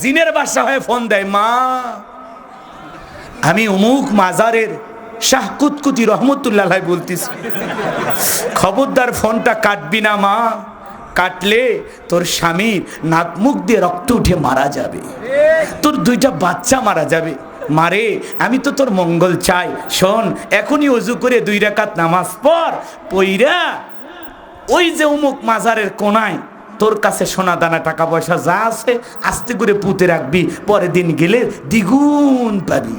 জিনের বাসা হয়ে ফোন দেয়, মা, আমি অমুক মাজারের শাহ কুতকুতি রহমতুল্লাহ বলতেছি। খবরদার ফোনটা কাটবি না, মা। কাটলে তোর স্বামীর নাক মুখ দিয়ে রক্ত উঠে মারা যাবে। তোর দুইটা বাচ্চা মারা যাবে। মারে আমি তো তোর মঙ্গল চাই। শোন, এখনই অজু করে দুই রাকাত নামাজ পর পইরা ওই যে অমুক মাজারের কোনায় তোর কাছে সোনা দানা, টাকা পয়সা যা আছে, আস্তে করে পুঁতে রাখবি, পরের দিন গেলে দ্বিগুণ পাবি।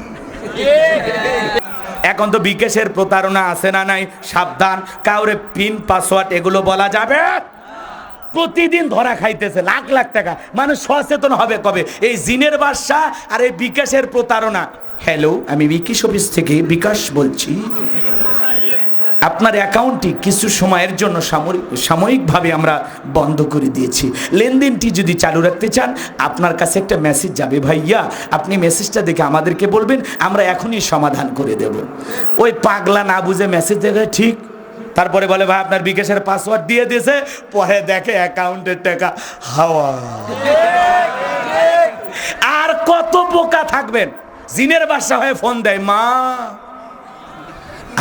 এখন তো বিকাশের প্রতারণা আছে না নাই? সাবধান, কাউরে পিন, পাসওয়ার্ড, এগুলো বলা যাবে? প্রতিদিন ধরা খাইতেছে, লাখ লাখ টাকা। মানুষ সচেতন হবে কবে? এই জিনের বাদশা আর এই বিকাশের প্রতারণা। হ্যালো আমি বিকাশ অফিস থেকে বিকাশ বলছি। আপনার অ্যাকাউন্টটি কিছু সময়ের জন্য সাময়িক সাময়িকভাবে আমরা বন্ধ করে দিয়েছি। লেনদেনটি যদি চালু রাখতে চান, আপনার কাছে একটা মেসেজ যাবে, ভাইয়া, আপনি মেসেজটা দেখে আমাদেরকে বলবেন, আমরা এখনই সমাধান করে দেব। ওই পাগলা না বুঝে মেসেজ দেখে ঠিক, তারপরে বলে, ভাই, আপনার বিকাশের পাসওয়ার্ড দিয়ে দিয়েছে, পরে দেখে অ্যাকাউন্টের টাকা। হাওয়া। আর কত বোকা থাকবেন? জিনের বাসা হয়ে ফোন দেয়, মা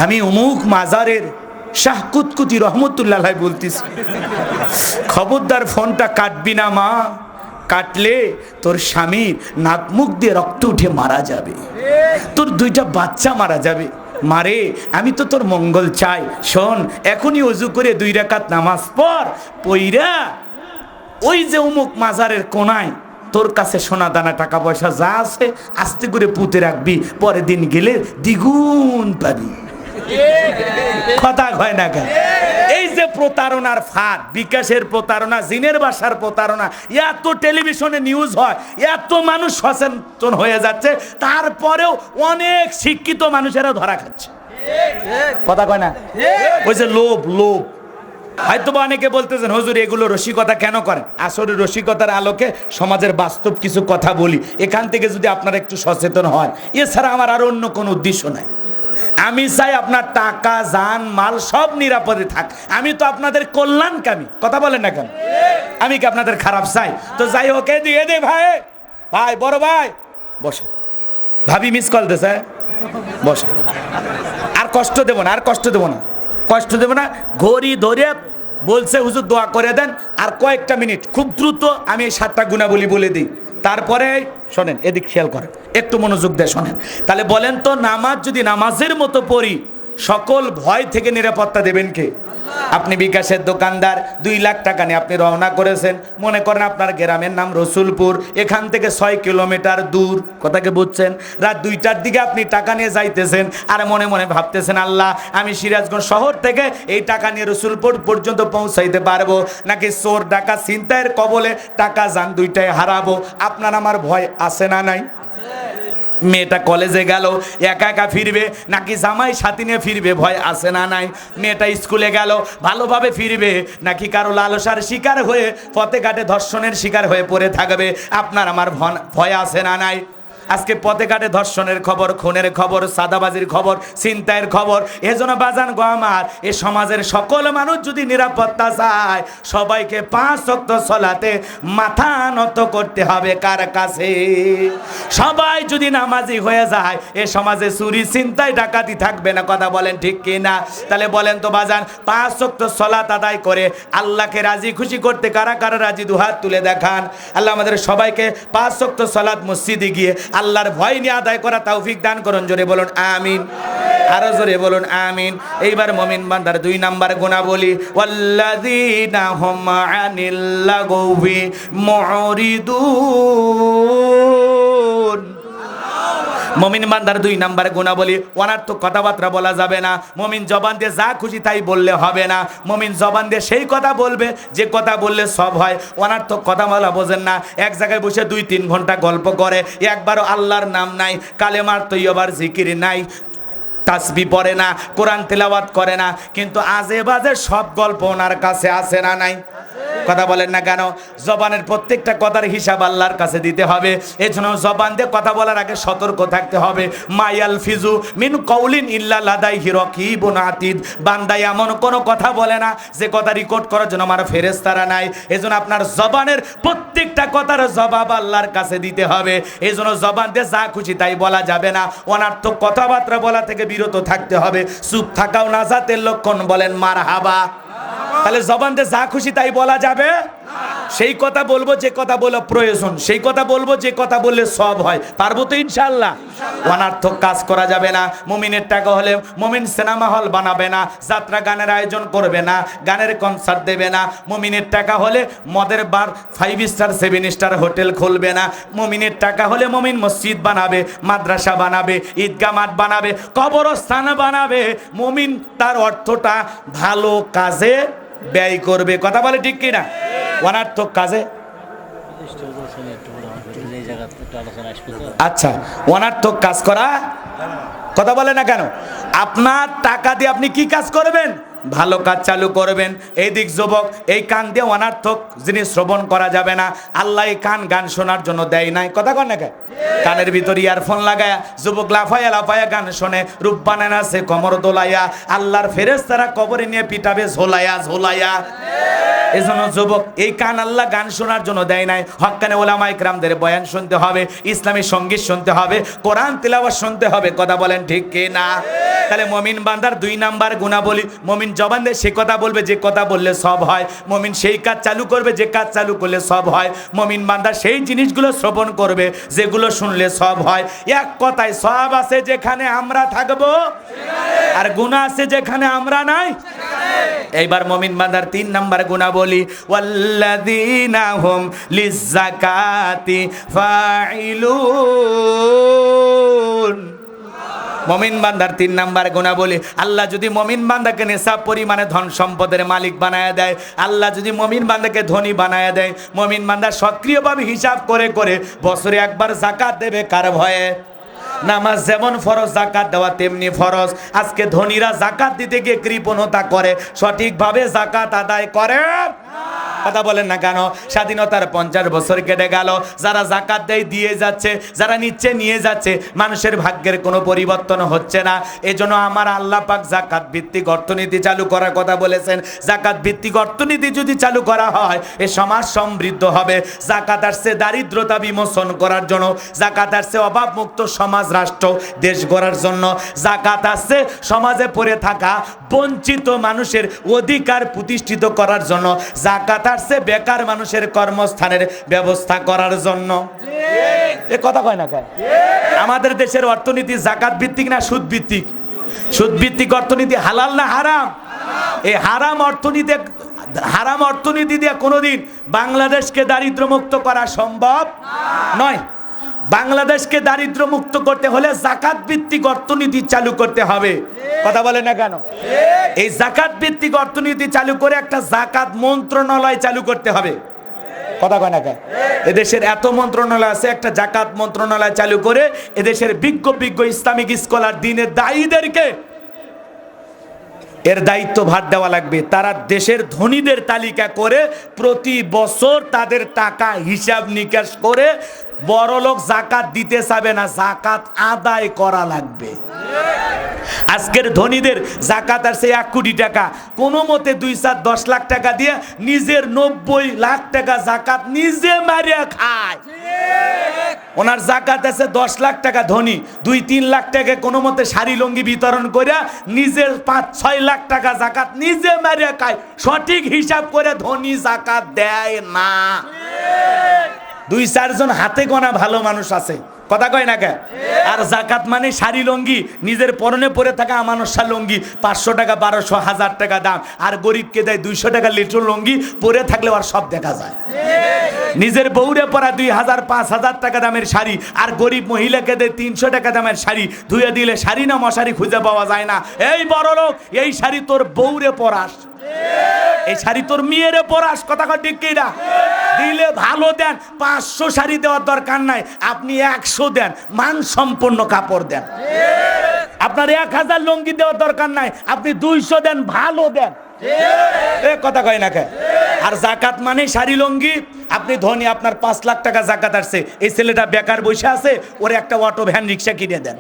আমি অমুক মাজারের শাহ কুতকুতি রহমতুল্লাহ বলতেছি। খবরদার ফোনটা কাটবি না মা, কাটলে তোর স্বামীর নাক মুখ দিয়ে রক্ত উঠে মারা যাবে। তোর দুইটা বাচ্চা মারা যাবে। মারে আমি তো তোর মঙ্গল চাই। শোন, এখনই অজু করে দুই রাকাত নামাজ পর পইরা ওই যে অমুক মাজারের কোনায় তোর কাছে সোনা দানা টাকা পয়সা যা আছে আস্তে করে পুঁতে রাখবি, পরের দিন গেলে দ্বিগুণ পাবি। কথা কয় না কেন? এই যে প্রতারণার ফাঁদ, বিকাশের প্রতারণা, জিনের বাসার প্রতারণা, এত টেলিভিশনে নিউজ হয়, এত মানুষ সচেতন হয়ে যাচ্ছে, তারপরেও অনেক শিক্ষিত মানুষেরা ধরা খাচ্ছে। কথা কয় না? ওই যে লোভ লোভ। হয়তো অনেকে বলতেছেন, হুজুর, এগুলো রসিকতা কেন করেন? আসলে রসিকতার আলোকে সমাজের বাস্তব কিছু কথা বলি। এখান থেকে যদি আপনারা একটু সচেতন হয় এছাড়া আমার আর অন্য কোনো উদ্দেশ্য নাই। আমি চাই আপনার টাকা, যান, মাল সব নিরাপদে থাক। আমি তো আপনাদের কল্যাণকামী কথা বলেন না কেন? আমি কি আপনাদের খারাপ চাই? তো যাই হোক দিয়ে দে ভাই। ভাই, বড় ভাই। বসে। ভাবি মিস কল দে স্যার বসে। আর কষ্ট দেব না, আর কষ্ট দেব না। কষ্ট দেব না, ঘড়ি ধরে বলছে, হুজুর, দোয়া করে দেন। আর কয়েকটা মিনিট, খুব দ্রুত আমি এই সাতটা গুণাবলী বলে দিই। তারপরে শোনেন, এদিক খেয়াল করেন, একটু মনোযোগ দেয় শোনেন। তাহলে বলেন তো, নামাজ যদি নামাজের মতো পড়ি, সকল ভয় থেকে নিরাপত্তা দেবেন কে? আপনি বিকাশের দোকানদার, দুই লাখ টাকা নিয়ে আপনি রওনা করেছেন। মনে করেন আপনার গ্রামের নাম রসুলপুর, এখান থেকে ছয় কিলোমিটার দূর। কথাকে বুঝছেন? রাত দুইটার দিকে আপনি টাকা নিয়ে যাইতেছেন আর মনে মনে ভাবতেছেন, আল্লাহ, আমি সিরাজগঞ্জ শহর থেকে এই টাকা নিয়ে রসুলপুর পর্যন্ত পৌঁছাইতে পারব। নাকি চোর ডাকা চিন্তায়ের কবলে টাকা যান দুইটাই হারাবো? আপনার আমার ভয় আছে না নাই? মেয়েটা কলেজে গেল, একা একা ফিরবে, নাকি জামাই সাথী নিয়ে ফিরবে? ভয় আসে না নাই? মেয়েটা স্কুলে গেল, ভালোভাবে ফিরবে, নাকি কারও লালসার শিকার হয়ে পথে ঘাটে ধর্ষণের শিকার হয়ে পড়ে থাকবে? আপনার আমার ভয় আসে না নাই? আজকে পথে ঘাটে ধর্ষণের খবর, খুনের খবর, সাদাবাজির খবর চিন্তায়ের খবর। এজন্য বাজান গো আমার, এ সমাজের সকল মানুষ যদি নিরাপত্তা চায়, সবাইকে পাঁচ অক্ত চলাতে মাথা নত করতে হবে কার কাছে? সবাই যদি নামাজি হয়ে যায়, এ সমাজে চুরি চিন্তায় ডাকাতি থাকবে না। কথা বলেন ঠিক কি না তাহলে বলেন তো বাজান, পাঁচ অক্ত সলাত আদায় করে আল্লাহকে রাজি, খুশি করতে কারা কারা রাজি? দুহাত তুলে দেখান। আল্লাহ আমাদের সবাইকে পাঁচ অক্ত সলাত মসজিদে গিয়ে আল্লাহর ভয় নিয়ে আদায় করা তৌফিক দান করুন, জোরে বলুন, আমিন। আরও জোরে বলুন, আমিন। এইবার মমিন বান্দার দুই নাম্বার গোনা বলি হুম আনিল লাগবি মমিন বান্দার দুই নাম্বার গুণা বলি অনার্থক কথাবার্তা বলা যাবে না। মমিন জবান দিয়ে যা খুশি তাই বললে হবে না। মমিন জবান দিয়ে সেই কথা বলবে, যে কথা বললে সব হয়। অনার্থক কথা বলা বোঝেন না। এক জায়গায় বসে দুই তিন ঘণ্টা গল্প করে, একবারও আল্লাহর নাম নাই, কালেমার তৈয়বার জিকির নাই, তাসবি পড়ে না, কোরআন তেলাওয়াত করে না, কিন্তু আজে বাজে সব গল্প ওনার কাছে আসে না নাই। কথা বলেন না কেন? জবানের প্রত্যেকটা কথার হিসাব আল্লাহর কাছে দিতে হবে। এজন্য জবান দিয়ে কথা বলার আগে সতর্ক থাকতে হবে। মায়াল ফিজু মিন কৌলিন ইল্লা লাদাই হিরকিবুন আতিদ। বান্দাই এমন কোনো কথা বলে না যে কথা রেকর্ড করার জন্য আমার ফেরেশতারা নাই। এজন্য আপনার জবানের প্রত্যেকটা কথার জবাব আল্লাহর কাছে দিতে হবে। এজন্য জবান দিয়ে যা খুশি তাই বলা যাবে না। অনার্থক কথাবার্তা বলা থেকে বিরত থাকতে হবে। চুপ থাকাও নাজাতের লক্ষণ বলেন মার হাবা তাহলে জবান দিয়ে যা খুশি তাই বলা যাবে? সেই কথা বলব, যে কথা বলা প্রয়োজন। সেই কথা বলব, যে কথা বললে সব হয়। পারব তো ইনশাল্লাহ অনার্থক কাজ করা যাবে না। মুমিনের টাকা হলে মুমিন সিনেমা হল বানাবে না, যাত্রা গানের আয়োজন করবে না, গানের কনসার্ট দেবে না। মুমিনের টাকা হলে মদের bar five star seven star hotel খুলবে না। মুমিনের টাকা হলে মুমিন মসজিদ বানাবে, মাদ্রাসা বানাবে ঈদগা মাঠ বানাবে, কবরস্থান বানাবে। মুমিন তার অর্থটা ভালো কাজে ব্যয় করবে। কথা বলে ঠিক কিনা? অনার্থক কাজে। আচ্ছা অনার্থক কাজ করা। কথা বলে না কেন? আপনার টাকা দিয়ে আপনি কি কাজ করবেন? ভালো কাজ চালু করবেন। এই দিক যুবক, এই কান দিয়ে অনার্থক জিনিস শ্রবণ করা যাবে না। আল্লাহ এই কান গান শোনার জন্য দেয় নাই। কথা কন না? কানের ভিতর ইয়ারফোন লাগায়া যুবক লাফায়া লাফায়া গান শোনে। রূপ বানায় আছে কমর দোলাইয়া আল্লাহর ফেরেস তারা কবরে নিয়ে পিটাবে ঝোলাইয়া ঝোলাইয়া এজন্য যুবক, এই কান আল্লাহ গান শোনার জন্য দেয় নাই। হক্কানে ওলামা ইকরামদের বয়ান শুনতে হবে, ইসলামী সংগীত শুনতে হবে, কোরআন তিলাওয়াত শুনতে হবে। কথা বলেন ঠিক কে না তাহলে মমিন বান্দার দুই নাম্বার গুণাবলী, মমিন জবান দিয়ে সে কথা বলবে, যে কথা বললে সব হয়। মমিন সেই কাজ চালু করবে, যে কাজ চালু করলে সব হয়। মমিন বান্দা সেই জিনিসগুলো শ্রবণ করবে, যেগুলো শুনলে সব হয়। এক কথায় সব আছে যেখানে আমরা থাকব, আর গুণা আছে যেখানে আমরা নাই। এইবার মমিন বান্দার তিন নাম্বার গুণা বলি ওয়াল্লাযীনা হুম লিজ্জাকাতি ফাইলুন মমিন বান্দার তিন নাম্বার গুণা বলি আল্লাহ যদি মমিন বান্দাকে নেশা পরিমাণে ধন সম্পদের মালিক বানায় দেয়, আল্লাহ যদি মমিন বান্দাকে ধনী বানায় দেয়, মমিন বান্দা সক্রিয়ভাবে হিসাব করে করে বছরে একবার জাকাত দেবে কার ভয়ে? নামাজ যেমন ফরজ, জাকাত দেওয়া তেমনি ফরজ। আজকে ধনীরা জাকাত দিতে গিয়ে কৃপণতা করে, সঠিকভাবে জাকাত আদায় করে। কথা বলেন না কেন? স্বাধীনতার পঞ্চাশ বছর কেটে গেল। যারা জাকাত দেয় দিয়ে যাচ্ছে, যারা নিচ্ছে নিয়ে যাচ্ছে, মানুষের ভাগ্যের কোনো পরিবর্তন হচ্ছে না। এজন্য আমার আল্লাহ পাক জাকাত ভিত্তিক অর্থনীতি চালু করার কথা বলেছেন। জাকাত ভিত্তিক অর্থনীতি যদি চালু করা হয়, এ সমাজ সমৃদ্ধ হবে। জাকাত আসছে দারিদ্রতা বিমোচন করার জন্য। জাকাত আসছে অভাবমুক্ত সমাজ রাষ্ট্র দেশ গড়ার জন্য। জাকাত আসছে সমাজে পড়ে থাকা বঞ্চিত মানুষের অধিকার প্রতিষ্ঠিত করার জন্য। জাকাত আসছে বেকার মানুষের কর্মস্থানের ব্যবস্থা করার জন্য। এ কথা কয় না কয়? আমাদের দেশের অর্থনীতি জাকাত ভিত্তিক না সুদ ভিত্তিক? সুদ ভিত্তিক অর্থনীতি হালাল না হারাম? এই হারাম অর্থনীতি হারাম অর্থনীতি দিয়ে কোনোদিন বাংলাদেশকে দারিদ্র মুক্ত করা সম্ভব নয়। বাংলাদেশকে দারিদ্র মুক্ত করতে হলে জাকাত ভিত্তিক অর্থনীতি চালু করতে হবে। কথা বলে না কেন? এই জাকাত ভিত্তিক অর্থনীতি চালু করে একটা জাকাত মন্ত্রণালয় চালু করতে হবে। কথা কয় না কেন? এদেশের এত মন্ত্রণালয় আছে, একটা জাকাত মন্ত্রণালয় চালু করে এদেশের বিজ্ঞ বিজ্ঞ ইসলামিক স্কলার দিনের দায়ীদেরকে এর দায়িত্ব ভার দেওয়া লাগবে। তারা দেশের ধনীদের তালিকা করে প্রতি বছর তাদের টাকা হিসাব নিকাশ করে বড়লোক জাকাত দিতে চাবে না, জাকাত আদায় করা লাগবে। আজকের ধনীদের জাকাত আসছে এক কোটি টাকা। কোনো মতে দুই চার দশ লাখ টাকা দিয়ে নিজের নব্বই লাখ টাকা জাকাত নিজে মারিয়া খায়। ওনার জাকাত আছে দশ লাখ টাকা ধনী। দুই তিন লাখ টাকা কোনো মতে শাড়ি লঙ্গি বিতরণ করে নিজের পাঁচ ছয় লাখ টাকা জাকাত নিজে মারিয়া খায়। সঠিক হিসাব করে ধনী জাকাত দেয় না। দুই চারজন হাতে গোনা ভালো মানুষ আছে। কথা কয় না কে? আর জাকাত মানে শাড়ি লঙ্গি নিজের পরনে পরে থাকা আমানসা লঙ্গি পাঁচশো টাকা বারোশো হাজার টাকা দাম। আর গরিবকে দেয় দুইশো টাকা লিটার লঙ্গি পরে থাকলে আর সব দেখা যায়। নিজের বউরে পরা দুই হাজার পাঁচ হাজার টাকা দামের শাড়ি আর গরিব মহিলাকে দেয় তিনশো টাকা দামের শাড়ি ধুয়ে দিলে শাড়ি না মশারি খুঁজে পাওয়া যায় না। এই বড় লোক এই শাড়ি তোর বউরে পরাস। এই শাড়ি তোর মেয়েরে পরাস, কথা ঠিক কিনা? দিলে ভালো দেন, পাঁচশো শাড়ি দেওয়ার দরকার নাই, আপনি একশো দেন মান সম্পন্ন কাপড় দেন। আপনার এক হাজার লঙ্গি দেওয়ার দরকার নাই, আপনি দুইশো দেন, ভালো দেন। এ, কথা কয় না আর জাকাত মানে শাড়ি, লঙ্গি? আপনি ধনী, আপনার পাঁচ লাখ টাকা জাকাত আসছে, এই ছেলেটা বেকার বসে আছে, ওর একটা অটো ভ্যান, রিক্সা কিনে দেন।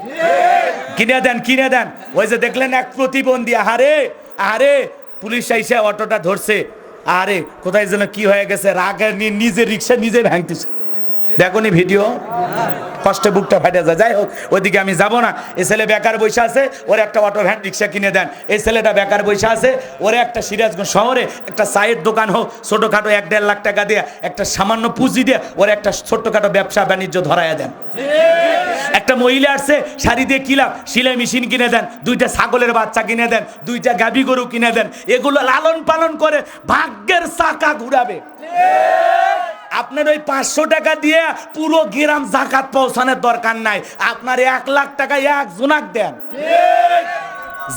কিনে দেন কিনে দেন। ওই যে দেখলেন এক প্রতিবন্ধী, আহারে আরে পুলিশ আইসে অটোটা ধরছে। আরে, কোথায় যেন কি হয়ে গেছে? রাগে নিজে রিক্সা নিজে ভাঙতেছে। দেখনি ভিডিও। কষ্টে বুকটা ফাটে যায়। যাই হোক, ওইদিকে আমি যাব না। এই ছেলে বেকার বসে আছে, ওর একটা অটো ভ্যান, রিক্সা কিনে দেন। এই ছেলেটা বেকার বসে আছে, ওরে একটা সিরাজগঞ্জ শহরে একটা চায়ের দোকান হোক, ছোটোখাটো এক দেড় লাখ টাকা দিয়ে, একটা সামান্য পুঁজি দিয়ে, ওর একটা ছোট্টখাটো ব্যবসা বাণিজ্য ধরাইয়া দেন। একটা মহিলা আসছে, শাড়ি দিয়ে কিলাম সিলাই মেশিন কিনে দেন, দুইটা ছাগলের বাচ্চা কিনে দেন, দুইটা গাভী গরু কিনে দেন, এগুলো লালন পালন করে ভাগ্যের চাকা ঘুরাবে। আপনার ওই পাঁচশো টাকা দিয়ে পুরো গ্রাম জাকাত পৌঁছানোর দরকার নাই। আপনার এক লাখ টাকা এক জোনাক দেন।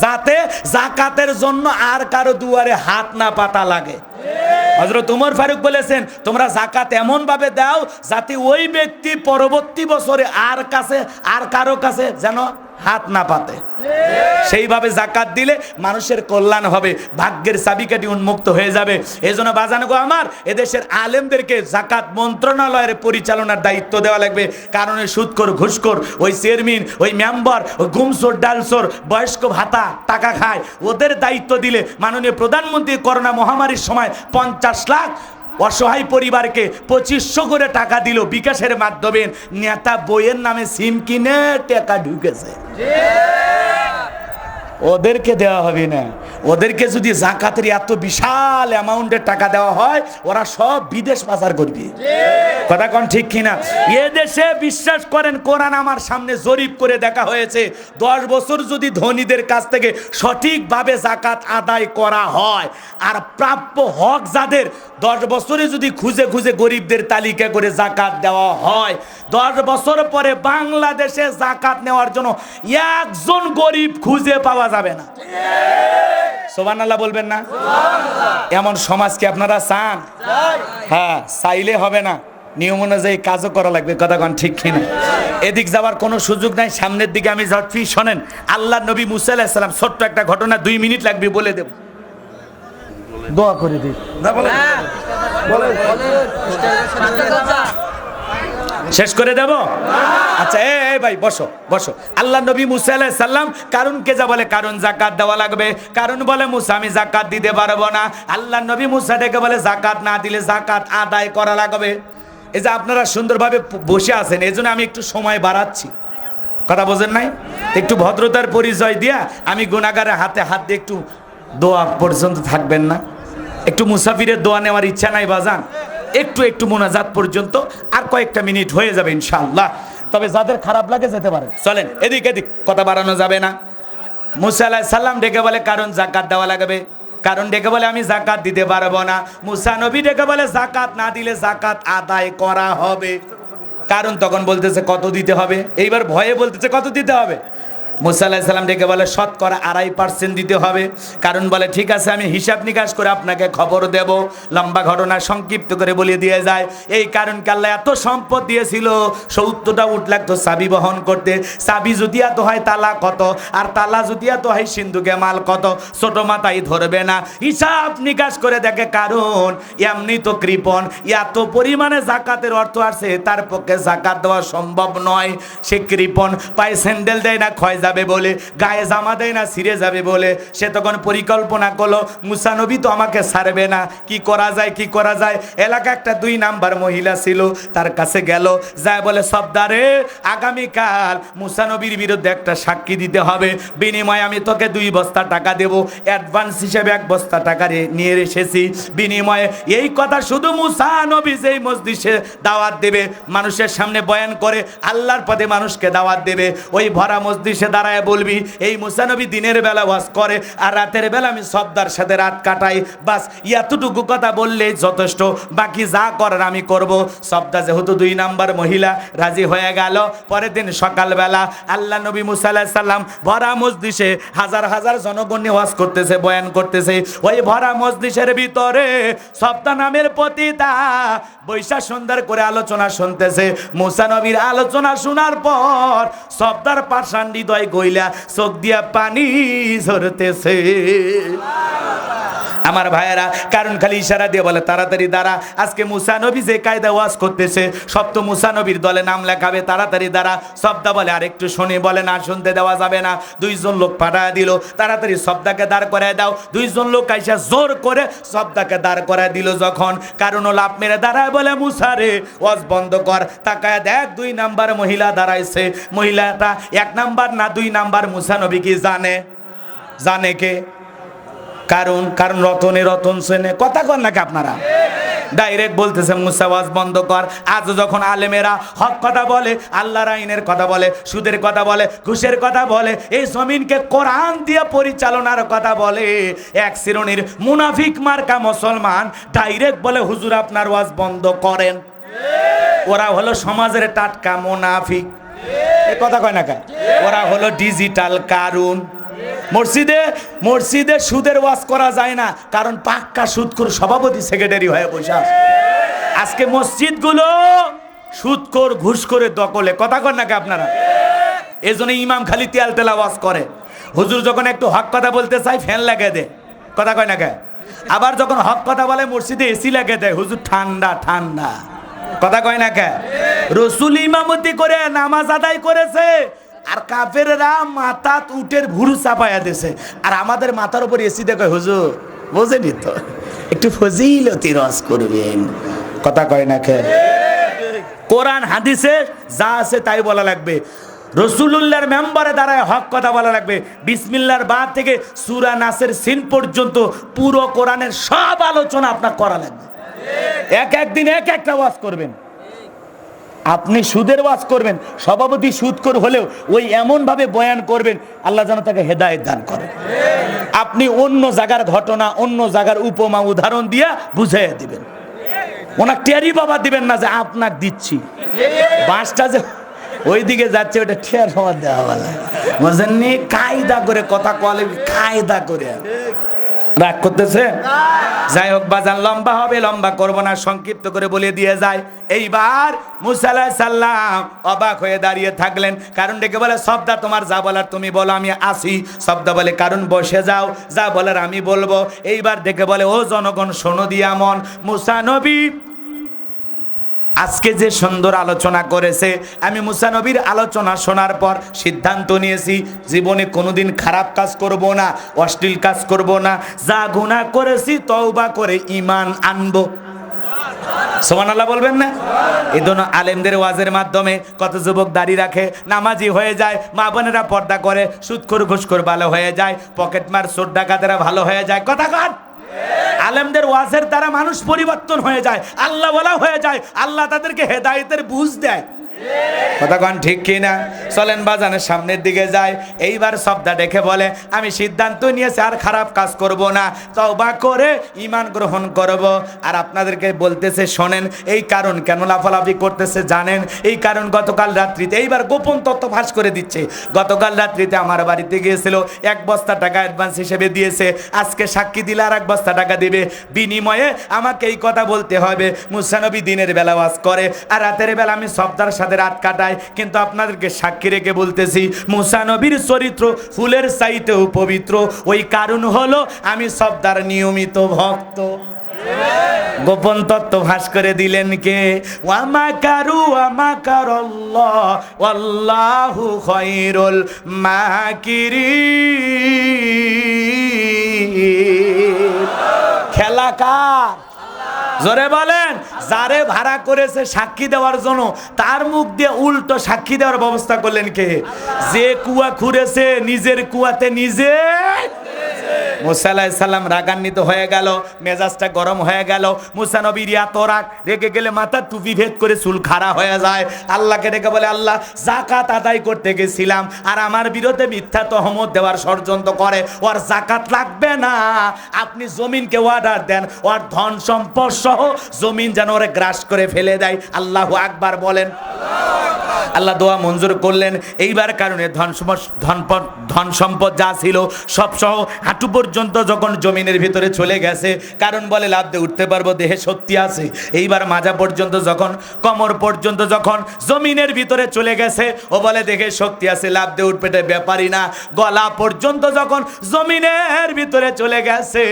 যাতে জাকাতের জন্য আর কারও দুয়ারে হাত না পাতা লাগে। হজরত উমর ফারুক বলেছেন, তোমরা জাকাত এমন ভাবে দাও যাতে ওই ব্যক্তি পরবর্তী বছরে আর কাছে, আর কারও কাছে যেন হাত না পাতে। সেইভাবে জাকাত দিলে মানুষের কল্যাণ হবে, ভাগ্যের চাবিকাঠি উন্মুক্ত হয়ে যাবে। এই জন্য বাজানো গো আমার, এদেশের আলেমদেরকে জাকাত মন্ত্রণালয়ের পরিচালনার দায়িত্ব দেওয়া লাগবে। কারণ ওই সুদকর ঘুষকর ওই চেয়ারম্যান, ওই মেম্বার, ওই গুমসোর, ডালসোর, বয়স্ক ভাতা, টাকা খায়, ওদের দায়িত্ব দিলে মাননীয় প্রধানমন্ত্রী করোনা মহামারীর সময় পঞ্চাশ লাখ অসহায় পরিবারকে পঁচিশশো করে টাকা দিল বিকাশের মাধ্যমে। নেতা বইয়ের নামে সিম কিনে টাকা ঢুকেছে। ওদেরকে দেওয়া হবে না। ওদেরকে যদি জাকাতের এত বিশাল অ্যামাউন্টের টাকা দেওয়া হয় ওরা সব বিদেশ পাচার করবে। কথা কোন ঠিক কিনা? এ দেশে বিশ্বাস করেন কোরআন আমার সামনে জরিপ করে দেখা হয়েছে। দশ বছর যদি ধনীদের কাছ থেকে সঠিকভাবে জাকাত আদায় করা হয় আর প্রাপ্য হক যাদের দশ বছরে যদি খুঁজে খুঁজে গরিবদের তালিকা করে জাকাত দেওয়া হয় দশ বছর পরে বাংলাদেশে জাকাত নেওয়ার জন্য একজন গরিব খুঁজে পাওয়া যাবে না। সোবান আল্লাহ বলবেন না? এমন সমাজকে আপনারা চান? হ্যাঁ চাইলে হবে না। নিয়ম অনুযায়ী কাজও করা লাগবে কথা কন ঠিক কিনা? এদিক যাওয়ার কোনো সুযোগ নাই সামনের দিকে আমি ঝটফি শোনেন আল্লাহ নবী মুসা আলাহিসাল্লাম ছোট্ট একটা ঘটনা দুই মিনিট লাগবে বলে দেব। দোয়া করে দিই। শেষ করে দেব? আচ্ছা এ ভাই, বসো বসো। আল্লাহ নবী মুসা সাল্লাম কারণ কে যা বলে কারণ জাকাত দেওয়া লাগবে। কারণ বলে, মুসা, আমি জাকাত দিতে পারব না। আল্লাহ নবী মুসা ডেকে বলে, জাকাত না দিলে জাকাত আদায় করা লাগবে। এই যে আপনারা সুন্দরভাবে বসে আছেন, এই জন্য আমি একটু সময় বাড়াচ্ছি। কথা বোঝেন নাই? একটু ভদ্রতার পরিচয় দিয়া আমি গুণাগারের হাতে হাত দিয়ে একটু দোয়া পর্যন্ত থাকবেন না। একটু মুসাফিরের দোয়া নেওয়ার ইচ্ছা নাই, বাজান। একটু একটু মোনাজাত পর্যন্ত আর কয়েকটা মিনিট হয়ে যাবে ইনশাআল্লাহ। তবে যাদের খারাপ লাগে যেতে পারে। চলেন, এদিক এদিক, কথা বাড়ানো যাবে না। মুসা আলাহ সাল্লাম ডেকে বলে, কারণ জাকাত দেওয়া লাগবে? কারণ ডেকে বলে, আমি জাকাত দিতে পারব না। মুসা নবী ডেকে বলে জাকাত না দিলে জাকাত আদায় করা হবে। কারণ তখন বলতেছে, কত দিতে হবে? এইবার ভয়ে বলতেছে, কত দিতে হবে? মুসা আলাহ সাল্লাম ডেকে বলে, শতকরা আড়াই পার্সেন্ট দিতে হবে। কারণ বলে, ঠিক আছে, আমি হিসাব নিকাশ করে আপনাকে খবর দেব। লম্বা ঘটনা সংক্ষিপ্ত করে বলে দিয়ে যায়। এই কারণ আল্লাহ এত সম্পদ দিয়েছিল? সত্তরটা উঠ লাগতো চাবি বহন করতে। চাবি যদি এত হয়, তালা কত? আর তালা যদি এত হয়, সিন্ধুকে মাল কত? ছোট মাথায় ধরবে না। হিসাব নিকাশ করে দেখে কারণ, এমনি তো কৃপণ। এত পরিমাণে জাকাতের অর্থ আছে, তার পক্ষে জাকাত দেওয়া সম্ভব নয়। সে কৃপণ, পায়ে স্যান্ডেল দেয় না, ক্ষয় বলে, গায়ে জামা দেয় না, ছিঁড়ে যাবে বলে। সে তখন পরিকল্পনা করল মুসানবী তো আমাকে ছাড়বে না। কি করা যায়, কি করা যায়? এলাকা একটা দুই নাম্বার মহিলা ছিল, তার কাছে গেল, যায় বলে, সবদারে, আগামীকাল মুসানবীর বিরুদ্ধে একটা সাক্ষী দিতে হবে। বিনিময়ে আমি তোকে দুই বস্তা টাকা দেব। অ্যাডভান্স হিসেবে এক বস্তা টাকা নিয়ে এসেছি। বিনিময়ে এই কথা শুধু মুসা নবী সেই মসজিদে দাওয়াত দেবে, মানুষের সামনে বয়ান করে, আল্লাহর পথে মানুষকে দাওয়াত দেবে। ওই ভরা মসজিদে দাঁড়ায় বলবি, এই মুসানবী দিনের বেলা ওয়াজ করে আর রাতের বেলা আমি সবদার সাথে রাত কাটাই। বাস, এতটুকু কথা বললেই যথেষ্ট। বাকি যা করার আমি করব। সবদা যেহেতু দুই নাম্বার মহিলা, রাজি হয়ে গেল। পরের দিন সকালবেলা আল্লাহ নবী মুসা আলাহিস সাল্লাম ভরা মসজিদে হাজার হাজার জনগণ ওয়াজ করতেছে, বয়ান করতেছে। ওই ভরা মসজিদের ভিতরে সপ্তা নামের পতিতা বৈশা সুন্দর করে আলোচনা শুনতেছে। মুসা নবীর আলোচনা শোনার পর সবদার পাশান হৃদয় সবাই কইলা চোখ দিয়া পানি ঝরতেছে। আমার ভাইয়েরা, কারণ খালি ইশারা দিয়ে বলে, তাড়াতাড়ি দাঁড়া, আজকে মুসা নবী যে কায়দা ওয়াজ করতেছে, সব তো মুসা নবীর দলে নাম লেখাবে তাড়াতাড়ি দাঁড়া। সবদা বলে, আরেকটু শুনি, বলে না, শুনতে দেওয়া যাবে না। দুইজন লোক পাঠায় দিল, তাড়াতাড়ি সবদাকে দাঁড় করায় দাও। দুইজন লোক আইসা জোর করে সবদাকে দাঁড় করায় দিল যখন, কারণ লাভ মেরে দাঁড়ায় বলে, মুসা রে, ওয়াজ বন্ধ কর। তাকায় দেখ, দুই নাম্বার মহিলা দাঁড়াইছে। মহিলাটা এক নাম্বার না দুই নাম্বার মুসা নবী কি জানে? জানে কে? কারণ কারণ রতনে রতন সেনে কথা কর নাকি আপনারা? ডাইরেক্ট বলতেছে মুসাওয়াজ বন্ধ কর। আজ যখন আলেমেরা হক কথা বলে, আল্লাহর আইনের কথা বলে, সুদের কথা বলে, ঘুষের কথা বলে, এই জমিনকে কোরআন দিয়ে পরিচালনার কথা বলে, এক শ্রেণির মুনাফিক মার্কা মুসলমান ডাইরেক্ট বলে, হুজুর, আপনার ওয়াজ বন্ধ করেন। ওরা হলো সমাজের টাটকা মুনাফিক। এ কথা কয় না কা ওরা হলো ডিজিটাল কারুন। মসজিদে মসজিদে সুদের ওয়াজ করা যায় না, কারণ পাক্কা সুদখোর সভাপতি সেক্রেটারি হয়ে বসে আছে। আজকে মসজিদগুলো সুদখোর করে দখলে। কথা কন নাকি আপনারা? এই জন্য ইমাম খালি তেল তেলা ওয়াজ করে। হুজুর যখন একটু হক কথা বলতে চাই ফ্যান লাগিয়ে দে কথা কয় না কে আবার যখন হক কথা বলে, মসজিদে এসি লাগিয়ে দেয়। হুজুর, ঠান্ডা ঠান্ডা। কথা কয় না কে? রসুল ইমামতি করে, নামাজ আদায় করেছে, আর কাফেররা মাথা উটের ভুরু চাপাইয়া দিছে। আর আমাদের মাথার উপর এসি দেখে হুজুর, বোঝেনি তো? একটু ফজিলতি রস করবেন। কথা কয় না কে? কোরআন হাদিসে যা আছে তাই বলা লাগবে। রসুলুল্লাহর মেম্বারে দাঁড়ায় হক কথা বলা লাগবে। বিসমিল্লার বাদ থেকে সুরা নাসের সিন পর্যন্ত পুরো কোরআনের সব আলোচনা আপনার করা লাগবে। এক একদিন এক একটা ওয়াজ করবেন। আপনি সুদের ওয়াজ করবেন, সভাপতি সুদকর হলেও ওই এমনভাবে বয়ান করবেন, আল্লাহ যেন তাকে হেদায়েত দান করে। আপনি অন্য জায়গার ঘটনা, অন্য জায়গার উপমা, উদাহরণ দিয়া বুঝাইয়া দিবেন। ওনার টেরি বাবা দিবেন না যে আপনাকে দিচ্ছি। বাঁশটা যে ওইদিকে যাচ্ছে ওটা ঠেয়ার সমাজ দেওয়া বলে। বুঝেননি কায়দা করে কথা কলে, কায়দা করে। রাগ করতেছে? যাই হোক বাজার লম্বা হবে, লম্বা করব না, সংক্ষিপ্ত করে বলে দিয়ে যায়। এইবার মুসাল্লাহ সাল্লাম অবাক হয়ে দাঁড়িয়ে থাকলেন। কারণ ডেকে বলে? শব্দা তোমার যা বলার তুমি বলো, আমি আসি। শব্দ বলে, কারণ বসে যাও, যা বলার আমি বলব। এইবার দেখে বলে, ও জনগণ, শোনো দিয়া মন। মুসা নবী আজকে যে সুন্দর আলোচনা করেছে, আমি মুসানবীর আলোচনা শোনার পর সিদ্ধান্ত নিয়েছি, জীবনে কোনোদিন খারাপ কাজ করব না, অশ্লীল কাজ করব না, যা গুণা করেছি তওবা করে ইমান আনব। সোমান আল্লাহ বলবেন না? এই জন্য আলেমদের ওয়াজের মাধ্যমে কত যুবক দাড়ি রাখে, নামাজি হয়ে যায়, মা বোনেরা পর্দা করে, সুৎখোর ঘুষখোর ভালো হয়ে যায়, পকেট মার চোর ডাকাতেরা ভালো হয়ে যায়। কথা কাট আলেমদের ওয়াজের দ্বারা মানুষ পরিবর্তন হয়ে যায়, আল্লাহ বলা হয়ে যায়, আল্লাহ তাদেরকে হেদায়েতের বুঝ দেয়। কন ঠিক কিনা? চলেন বাজানের সামনের দিকে যায় এইবার শব্দা দেখে বলে, আমি সিদ্ধান্ত নিয়েছি, আর খারাপ কাজ করব না। তওবা করে ইমান গ্রহণ করব। আর আপনাদেরকে বলতেছে, শোনেন, এই কারণ কেন লাফালাফি করতেছে জানেন? এই কারণ গতকাল রাত্রিতে, এইবার গোপন তথ্য ফাঁস করে দিচ্ছে। গতকাল রাত্রিতে আমার বাড়িতে গিয়েছিল, এক বস্তা টাকা অ্যাডভান্স হিসেবে দিয়েছে। আজকে সাক্ষী দিলে আর এক বস্তা টাকা দেবে। বিনিময়ে আমাকে এই কথা বলতে হবে। মুসানবী দিনের বেলা ওয়াজ করে, আর রাতের বেলা আমি সবদার সাথে রাত কাটাই কিন্তু আপনাদেরকে সাক্ষী রেখে বলতেছি মুসানবীর চরিত্র ফুলের চাইতেও পবিত্র। ওই কারণ হলো, আমি সবদার নিয়মিত ভক্ত। গোপন তত্ত্ব ভাস করে দিলেন কে? ওয়ামা কারু ওয়ামা কারল্লাহ ওয়াল্লাহু খায়রুল খেলা জোরে বলেন। যারে ভাড়া করেছে সাক্ষী দেওয়ার জন্য, তার মুখ দিয়ে উল্টো সাক্ষী দেওয়ার ব্যবস্থা করলেন কে? যে কুয়া খুঁড়েছে, নিজের কুয়াতে নিজে মুসা সাল্লাম রাগান্বিত হয়ে গেল, মেজাজটা গরম হয়ে গেল। মুসা নবীর এত রাগ রেগে গেলে মাথা টুপি ভেদ করে চুল খাড়া হয়ে যায়। আল্লাহকে ডেকে বলে, আল্লাহ জাকাত আদায় করতে গেছিলাম, আর আমার বিরুদ্ধে মিথ্যা তহমত দেওয়ার ষড়যন্ত্র করে। ওর জাকাত লাগবে না। আপনি জমিনকে অর্ডার দেন, ওর ধন সম্পদ সহ জমিন যেন ওরে গ্রাস করে ফেলে দেয়। আল্লাহ আকবার বলেন। আল্লাহ দোয়া মঞ্জুর করলেন। এইবার কারণে ধন ধন ধন সম্পদ যা ছিল সব সহ হাঁটু পর্যন্ত যখন জমিনের ভিতরে চলে গেছে, কারণ বলে লাভ দিয়ে উঠতে পারব, দেহে শক্তি আছে। এইবার মাজা পর্যন্ত যখন, কমর পর্যন্ত যখন জমিনের ভিতরে চলে গেছে, ও বলে দেখে শক্তি আছে, লাভ দিয়ে উঠবে ব্যাপারই না। গলা পর্যন্ত যখন জমিনের ভিতরে চলে গেছে,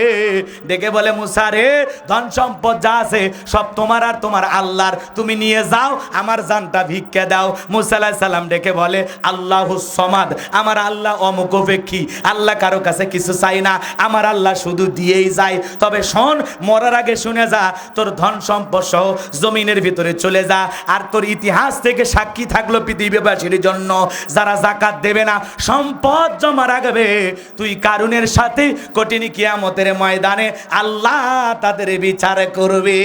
ডেকে বলে মুসারে ধন সম্পদ যা আছে, সব তোমার আর তোমার আল্লাহর। তুমি নিয়ে যাও, আমার জানটা ভিক্ষা দাও। মুসা আলাইহিস সালাম ডেকে বলে, আল্লাহ সমাদ, আমার আল্লাহ অমুকপেক্ষী আল্লাহ কারও কাছে কিছু চাই না। আমার আল্লাহ শুধু দিয়েই যায়। তবে শোন, মরার আগে শুনে যা, তোর ধন সম্পদ সহ জমিনের ভিতরে চলে যা। আর তোর ইতিহাস থেকে সাক্ষী থাকল পৃথিবীবাসীর জন্য। যারা জাকাত দেবে না, সম্পদ জমা রাখবে। তুই কারুনের সাথে কঠিন কিয়ামতের ময়দানে আল্লাহ তাদের বিচার করবে।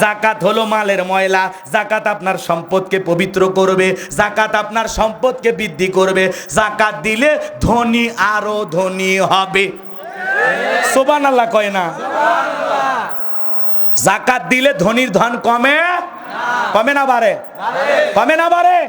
জাকাত হলো মালের ময়লা। জাকাত আপনার সম্পদকে পবিত্র করবে, জাকাত আপনার সম্পদকে বৃদ্ধি করবে। জাকাত দিলে ধনী আরও ধনী হবে। সোবান আল্লাহ কয় না? জাকাত দিলে ধনীর ধন কমে কমে না বাড়ে। কমে না বাড়ে।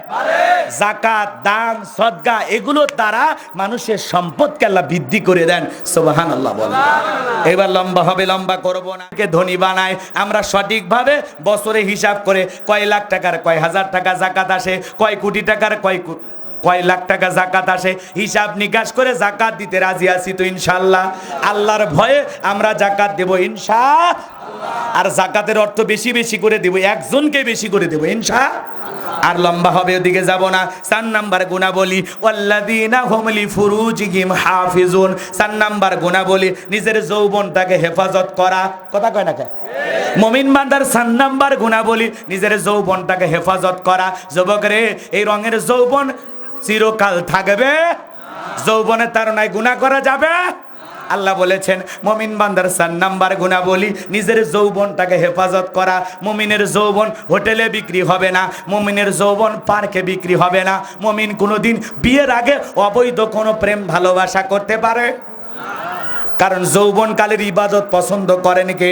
জাকাত দান, সদগা, এগুলোর দ্বারা মানুষের সম্পদ আল্লাহ বৃদ্ধি করে দেন। সোবাহান আল্লাহ বলেন। এবার লম্বা হবে, লম্বা করব না। কে ধনী বানায়, আমরা সঠিকভাবে বছরে হিসাব করে কয় লাখ টাকার, কয় হাজার টাকা জাকাত আসে, কয় কোটি টাকার, কয় কো- কয় লাখ টাকা জাকাত আসে? হিসাব নিকাশ করে জাকাত দিতে রাজি আছি তো ইনশাল্লাহ আল্লাহর ভয়ে আমরা জাকাত দেব ইনশা আর জাকাতের অর্থ বেশি বেশি করে দেব, একজনকে বেশি করে দেব ইনশা আর লম্বা হবে, ওদিকে যাব না। সান নাম্বার গুণা বলি ওয়াল্লাযীনা হুম লিফুরুজিহিম হাফিজুন। সান নাম্বার গুণা বলি নিজের যৌবনটাকে হেফাজত করা। কথা কয় না কে? মমিন বান্দার সান নাম্বার গুণা বলি নিজের যৌবনটাকে হেফাজত করা। যুবক রে, এই রঙের যৌবন চিরকাল থাকবে। যৌবনে তার তারনায় গুণা করা যাবে। আল্লাহ বলেছেন, মমিন বান্দার সান নাম্বার গুণা বলি নিজের যৌবনটাকে হেফাজত করা। মমিনের যৌবন হোটেলে বিক্রি হবে না, মমিনের যৌবন পার্কে বিক্রি হবে না। মমিন কোনোদিন বিয়ের আগে অবৈধ কোনো প্রেম ভালোবাসা করতে পারে। কারণ যৌবনকালের ইবাদত পছন্দ করেন কে?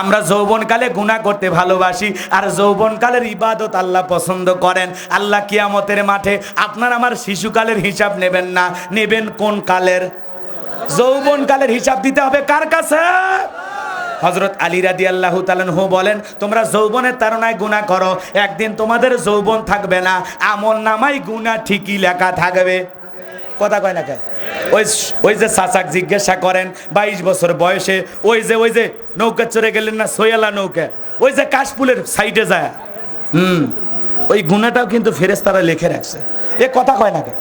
আমরা যৌবনকালে গুনাহ করতে ভালোবাসি, আর যৌবনকালের ইবাদত আল্লাহ পছন্দ করেন। আল্লাহ কিয়ামতের মাঠে আপনার আমার শিশুকালের হিসাব নেবেন না। নেবেন কোন কালের? যৌবনকালের হিসাব দিতে হবে কার কাছে? হজরত আলী রাদি আল্লাহ তালহু বলেন, তোমরা যৌবনের তারনায় গুণা করো। একদিন তোমাদের যৌবন থাকবে না। আমল নামাই গুণা ঠিকই লেখা থাকবে। কথা কয় না কে? ওই ওই যে চাচাক জিজ্ঞাসা করেন, বাইশ বছর বয়সে, ওই যে ওই যে নৌকা চড়ে গেলেন না সোয়ালা নৌকা ওই যে কাশফুলের সাইডে যায়। হুম, ওই গুণাটাও কিন্তু ফেরেস্তারা লিখে রাখছে। এ কথা কয় না কে?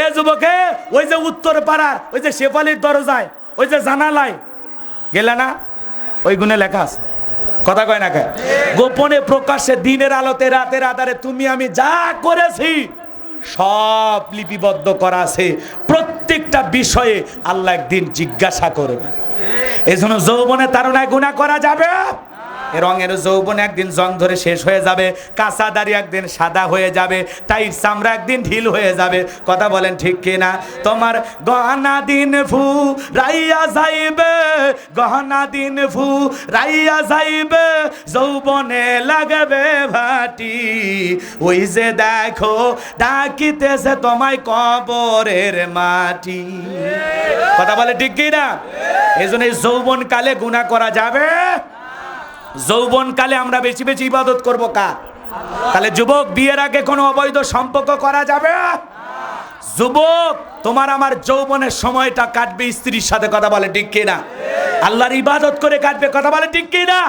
এ যুবকে, ওই যে উত্তর পাড়ার, ওই যে শেফালির দরজায়, ওই যে জানালায়, গেলে না? ওই গুণে লেখা আছে। কথা কয় না কে? গোপনে প্রকাশ্যে দিনের আলোতে রাতের আধারে তুমি আমি যা করেছি সব লিপিবদ্ধ করা আছে। প্রত্যেকটা বিষয়ে আল্লাহ একদিন জিজ্ঞাসা করবে। এজন্য জন্য যৌবনে তারনায় গুণা করা যাবে। রঙের যৌবন একদিন জং ধরে শেষ হয়ে যাবে, কাঁচা দাড়ি একদিন সাদা হয়ে যাবে, টাইট চামড়া একদিন ঢিল হয়ে যাবে। কথা বলেন ঠিক কিনা? তোমার গহনা দিন ফু, রাইয়া যাইবে। গহনা দিন ফু, রাইয়া যাইবে। যৌবনে লাগবে ভাটি। ওই যে দেখো, ডাকিতেছে তোমায় কবরের মাটি। কথা বলে ঠিক কিনা? এই জন্য যৌবন কালে গুণা করা যাবে। যৌবন কালে আমরা বেশি বেশি ইবাদত করব কা তাহলে যুবক, বিয়ের আগে কোনো অবৈধ সম্পর্ক করা যাবে? যুবক, তোমার আমার যৌবনের সময়টা কাটবে, স্ত্রীর সাথে কথা বলে, ঠিক কিনা? আল্লাহর ইবাদত করে কাটবে, কথা বলে, ঠিক কিনা?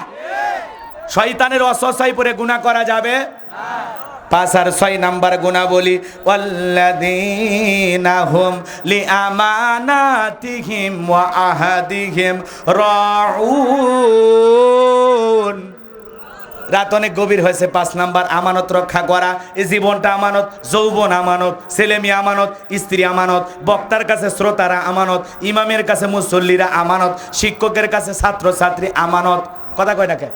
শয়তানের অসসাই পরে গুণা করা যাবে? পাঁচ আর ছয় নাম্বার গুণা বলি ওয়াল্লাযীনা হুম লিআমানাতিহিম ওয়া আহাদিহিম রাউন। রাত অনেক গভীর হয়েছে, পাঁচ নাম্বার, আমানত রক্ষা করা। এই জীবনটা আমানত, যৌবন আমানত ছেলেমেয়ে আমানত, স্ত্রী আমানত, বক্তার কাছে শ্রোতারা আমানত, ইমামের কাছে মুসল্লিরা আমানত, শিক্ষকের কাছে ছাত্রছাত্রী আমানত। কথা কয় না কে?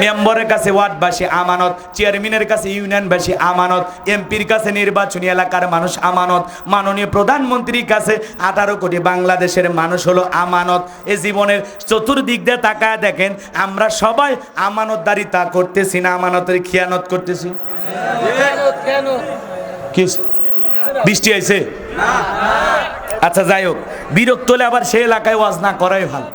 মেম্বরের কাছে ওয়ার্ডবাসী আমানত, চেয়ারম্যানের কাছে ইউনিয়নবাসী আমানত, এমপির কাছে নির্বাচনী এলাকার মানুষ আমানত, মাননীয় প্রধানমন্ত্রীর কাছে আঠারো কোটি বাংলাদেশের মানুষ হলো আমানত। এ জীবনের চতুর্দিক দিয়ে তাকায় দেখেন, আমরা সবাই আমানতদারিতা করতেছি না, আমানতের খিয়ানত করতেছি। বৃষ্টি আইছে আচ্ছা যাই হোক, বিরক্ত হলে আবার সে এলাকায় ওয়াজ না করাই ভালো।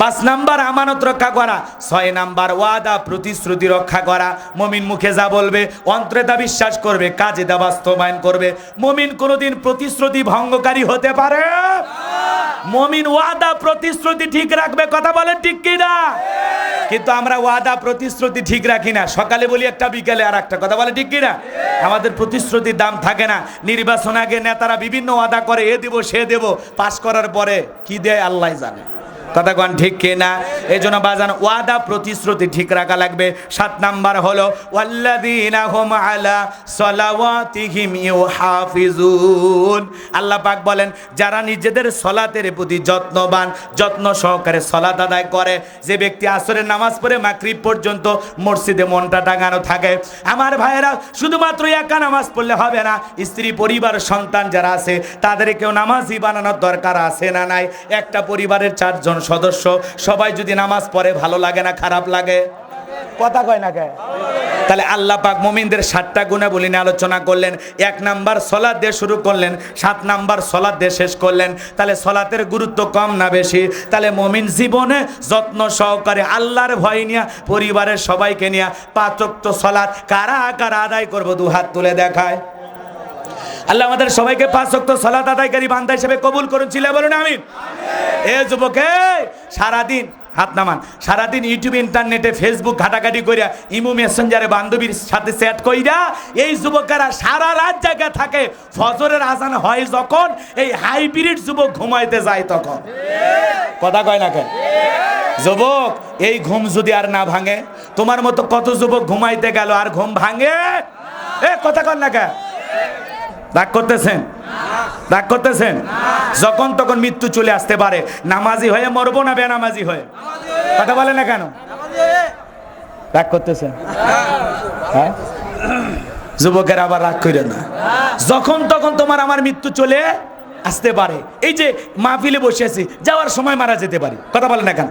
পাঁচ নাম্বার আমানত রক্ষা করা, ছয় নাম্বার ওয়াদা প্রতিশ্রুতি রক্ষা করা। মমিন মুখে যা বলবে, অন্তরে তা বিশ্বাস করবে, কাজে তা বাস্তবায়ন করবে। মমিন কোনোদিন প্রতিশ্রুতি ভঙ্গকারী হতে পারে? মমিন ওয়াদা প্রতিশ্রুতি ঠিক রাখবে, কথা বলেন ঠিক কি না কিন্তু আমরা ওয়াদা প্রতিশ্রুতি ঠিক রাখি না। সকালে বলি একটা, বিকেলে আর একটা কথা বলে ঠিক কি না আমাদের প্রতিশ্রুতির দাম থাকে না। নির্বাচন আগে নেতারা বিভিন্ন ওয়াদা করে, এ দেব, সে দেব, পাশ করার পরে কি দেয় আল্লাহ জানে। কথা কন ঠিক কে না এই জন্য বাজান ওয়াদা প্রতিশ্রুতি ঠিক রাখা লাগবে। সাত নাম্বার হলো, ওয়াল্লাযীনা হুম আলা আল্লাহ পাক বলেন, যারা নিজেদের সলাতের প্রতি যত্নবান, যত্ন সহকারে সলাত আদায় করে, যে ব্যক্তি আসরের নামাজ পড়ে মাগরিব পর্যন্ত মসজিদে মনটা টাঙানো থাকে, আমার ভাইয়েরা শুধুমাত্র একা নামাজ পড়লে হবে না, স্ত্রী, পরিবার, সন্তান যারা আছে, তাদেরকেও নামাজই বানানোর দরকার আছে না নাই? একটা পরিবারের চারজন সদস্য সবাই যদি নামাজ পড়ে ভালো লাগে না খারাপ লাগে? কথা কয় না কে? তাহলে আল্লাহ পাক মোমিনদের সাতটা গুণে বলি নিয়ে আলোচনা করলেন এক নাম্বার সলাদ দিয়ে শুরু করলেন সাত নাম্বার সলাদ দিয়ে শেষ করলেন। তাহলে সলাতের গুরুত্ব কম না বেশি? তাহলে মমিন জীবনে যত্ন সহকারে আল্লাহর ভয় নিয়ে পরিবারের সবাইকে নিয়ে পাচক্ত সলাদ কারা কারা আদায় করব? দু হাত তুলে দেখায়। আল্লাহ আমাদের সবাইকে পাঁচ শক্ত সলাত আদায়কারী বান্দা হিসেবে কবুল করুন। ছিলে বলুন আমি এ যুবকে, সারাদিন হাত নামান, সারাদিন ইউটিউব, ইন্টারনেটে, ফেসবুক ঘাটাঘাটি কইরা ইমু মেসেঞ্জারে বান্ধবীর সাথে চ্যাট কইরা এই যুবকেরা সারা রাত জায়গা থাকে। ফজরের আজান হয় যখন, এই হাইব্রিড যুবক ঘুমাইতে যায় তখন। কথা কয় না কেন? যুবক, এই ঘুম যদি আর না ভাঙে, তোমার মতো কত যুবক ঘুমাইতে গেল আর ঘুম ভাঙে? এ, কথা কন না কেন? রাগ করতেছেন? রাগ করতেছেন? যখন তখন মৃত্যু চলে আসতে পারে। নামাজি হয়ে মরবো না বেনামাজি হয়ে? কথা বলে না কেন? রাগ করতেছেন? হ্যাঁ? যুবকের আবার রাগ করে না। যখন তখন তোমার আমার মৃত্যু চলে আসতে পারে। এই যে মাহফিলে বসে আছি, যাওয়ার সময় মারা যেতে পারি। কথা বলে না কেন?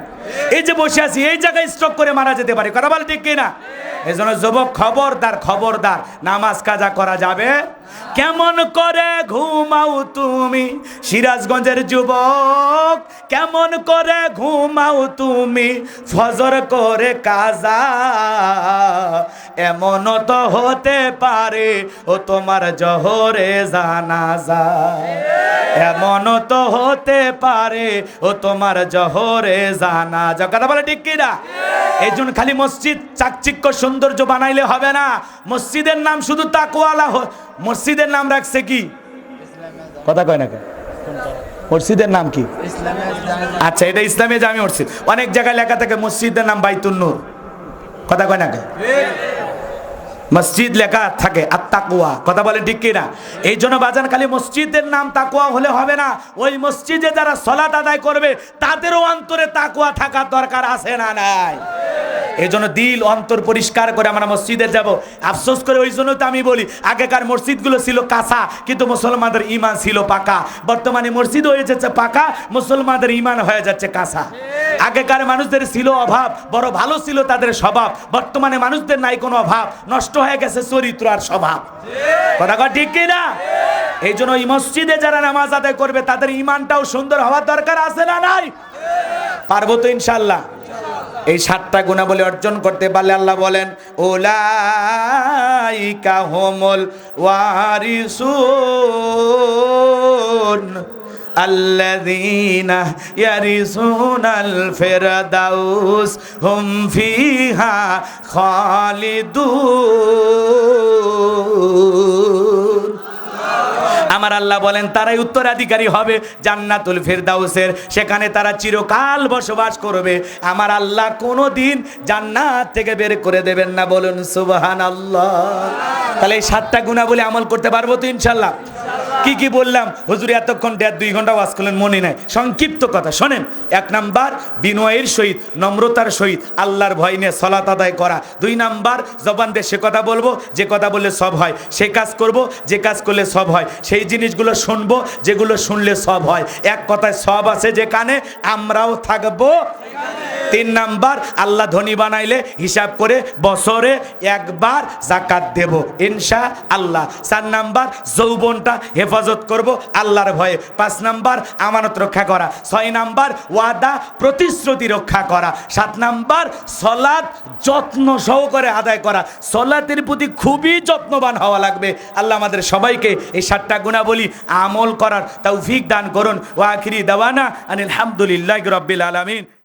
এই যে বসে আছি, এই জায়গায় স্ট্রোক করে মারা যেতে পারি। কথা বলে ঠিক কিনা এই জন্য যুবক খবরদার খবরদার, নামাজ কাজা করা যাবে? কেমন করে ঘুমাও তুমি? সিরাজগঞ্জের যুবক, কেমন করে ঘুমাও তুমি? ফজর করে কাজা এমন তো হতে পারে, ও তোমার জহরে জানাজা। এমন তো হতে পারে, ও তোমার জহরে জানাজা। কথা বলে ঠিক কিনা? এই জন্য খালি মসজিদ চাকচিক্য সৌন্দর্য বানাইলে হবে না। মসজিদের নাম শুধু তাকওয়ালা মসজিদের নাম রাখছে কি? কথা কয় না? মসজিদের নাম কি? আচ্ছা এটা ইসলামী জামি মসজিদ। অনেক জায়গায় লেখা থাকে মসজিদের নাম বাইতুন নূর। কথা কয় না? মসজিদ লেখা থাকে আর তাকুয়া কথা বলে ঠিক কিনা? এই জন্য বাজান খালি মসজিদের নাম তাকুয়া হলে হবে না। ওই মসজিদে যারা সলাত আদায় করবে, তাদেরও অন্তরে তাকুয়া থাকার দরকার আছে না নাই? এই জন্য দিল, অন্তর পরিষ্কার করে আমরা মসজিদে যাব। আফসোস করে ওই জন্য তো আমি বলি, আগেকার মসজিদগুলো ছিল কাঁচা, কিন্তু মুসলমানদের ইমান ছিল পাকা। বর্তমানে মসজিদ হয়ে যাচ্ছে পাকা, মুসলমানদের ইমান হয়ে যাচ্ছে কাঁচা। আগেকার মানুষদের ছিল অভাব, বড় ভালো ছিল তাদের স্বভাব। বর্তমানে মানুষদের নাই কোনো অভাব, নষ্ট হয়ে গেছে চরিত্র আর স্বভাব। কথা ঠিক কি না? এই জন্য এই মসজিদে যারা নামাজ আদায় করবে, তাদের ইমানটাও সুন্দর হওয়ার দরকার আছে না নাই? পারব তো ইনশাল্লাহ এই সাতটা গুণাবলী অর্জন করতে পারলে আল্লাহ বলেন ওলাইকা হোমল ওয়ারিসুন। الذين يرثون الفردوس هم فيها خالدون আমার আল্লাহ বলেন তারাই উত্তরাধিকারী হবে জান্নাতুল ফেরদাউসের সেখানে তারা চিরকাল বসবাস করবে আমার আল্লাহ কোনো দিন জান্নাত থেকে বের করে দেবেন না বলুন সুবহান আল্লাহ তাহলে এই সাতটা গুণাবলী আমল করতে পারবো তো ইনশাল্লাহ কি কি বললাম? হুজুর, এতক্ষণ দেড় দুই ঘণ্টা ওয়াজ করলেন, মনে নাই। সংক্ষিপ্ত কথা, শোনেন। এক নাম্বার, বিনয়ের সহিত, নম্রতার সহিত, আল্লাহর ভয় নিয়ে সলাত আদায় করা। দুই নাম্বার, জবান দিয়ে সে কথা বলব, যে কথা বললে সব হয়। সে কাজ করব, যে কাজ করলে সব হয়। সেই জিনিসগুলো শুনব, যেগুলো শুনলে সব হয়। এক কথায় সব আছে যেখানে আমরাও থাকব। তিন নাম্বার, আল্লাহ ধনী বানাইলে হিসাব করে বছরে একবার জাকাত দেব ইনশা আল্লাহ চার নাম্বার, যৌবনটা হেফাজত করব আল্লাহর ভয়ে। পাঁচ নাম্বার, আমানত রক্ষা করা। ছয় নাম্বার, ওয়াদা প্রতিশ্রুতি রক্ষা করা। সাত নাম্বার সলাদ যত্ন সহকারে আদায় করা। সলাতের প্রতি খুবই যত্নবান হওয়া লাগবে। আল্লাহ আমাদের সবাইকে এই সাতটা গুণাবলী আমল করার তাও তৌফিক দান করুন। ওয়াখিরি দাওয়ানা আনিল হামদুলিল্লাহ রব্বিল আলামিন।